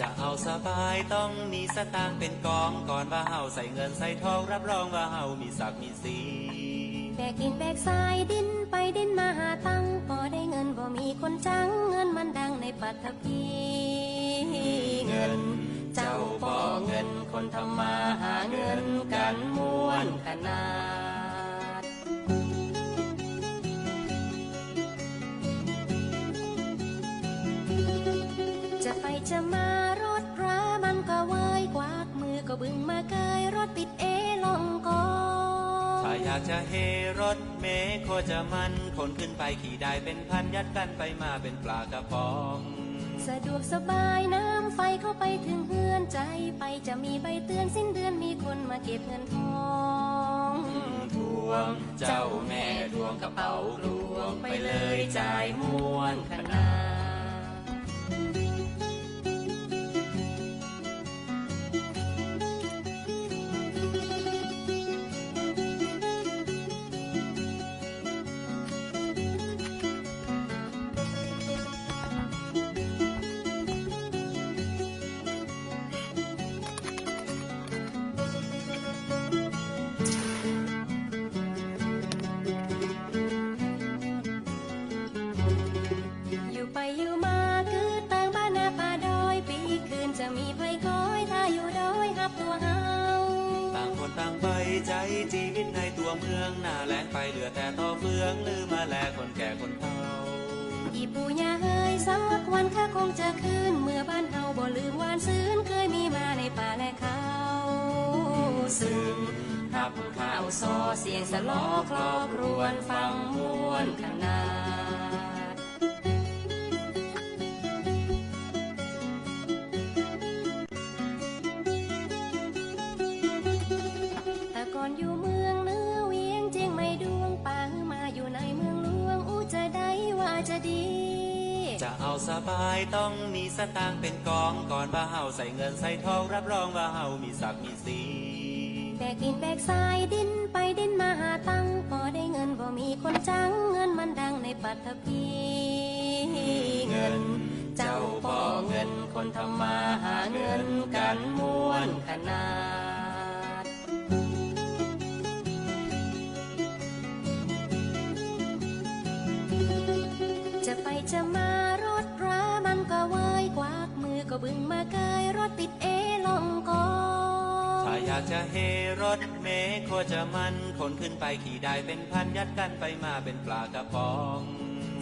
จะเอาสบายต้องมีสตางค์เป็นกองก่อนว่าเฮาใส่เงินใส่ทองรับรองว่าเฮามีศักดิ์มีสีแบกดินแบกทรายดินไปดินมาหาตังค์พอได้เงินบ่มีคนจังเงินมันดังในปัตตภีเงิน เจ้าบ่เงินคนทำมาหาเงินกันม่วนขนา ติดเอลองกอถ้าอยากจะเฮรถเมโคจะมันคนขึ้นไปขี่ได้เป็นพันยัดกันไปมาเป็นปลากระป๋อง สะดวกสบายน้ำไฟเข้าไปถึงเฮือนใจไปจะมีใบเตือนสิ้นเดือนมีคนมาเก็บเงินทองทวง เจ้าแม่ทวงกระเป๋าหลวงไปเลยจ่ายม้วนขนาด อยถ้าอยู่ดอยหับตัวเฮาต่างคนต่างไปใจชีวิตในตัวเมืองหน้าแรงไปเหลือแต่ต่อเฟืองลืมมาแลคนแก่คนเฒ่าอีปู่ย่าเฮยสักวันข้าคงจะคืนเมื่อบ้านเฮาบ่ลืมวานซื้นเคยมีมาในป่าและเขาซึ่งหับข้าวซอเสียงสะล้อคลอครวนฟังมวนขัน จะดี จะเอาสบายต้องมีสตางค์เป็นกองก่อนว่าเฮาใส่เงินใส่ทองรับรองว่าเฮามีศักดิ์มีสี แบกดินแบกทรายดินไปดินมาหาตังค์พอได้เงินบ่มีคนจังเงินมันดังในปัตตภีเงิน เจ้าบ่เงินคนทำมาหาเงินกันม่วนขนาด จะไปจะมารถรามันก็เว้ยกวากมือก็บึงมาเกยรถติดเอลองกอถ้าอยากจะเฮรถเมโคจะมันคนขึ้นไปขี่ได้เป็นพันยัดกันไปมาเป็นปลากระป๋อง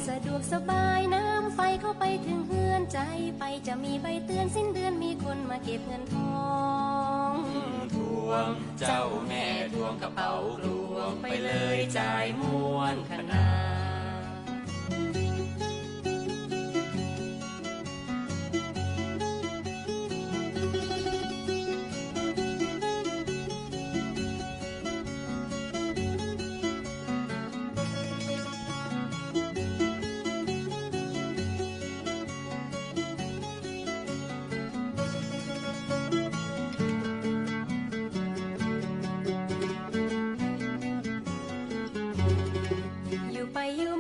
สะดวกสบายน้ำไฟเข้าไปถึงเฮือนใจไปจะมีใบเตือนสิ้นเดือนมีคนมาเก็บเงินทองทวงเจ้าแม่ทวงกระเป๋าหลวงไปเลยจ่ายม้วนขนาด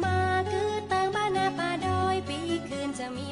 มาคือต่างบ้านนาป่าดอยปีคืนจะมี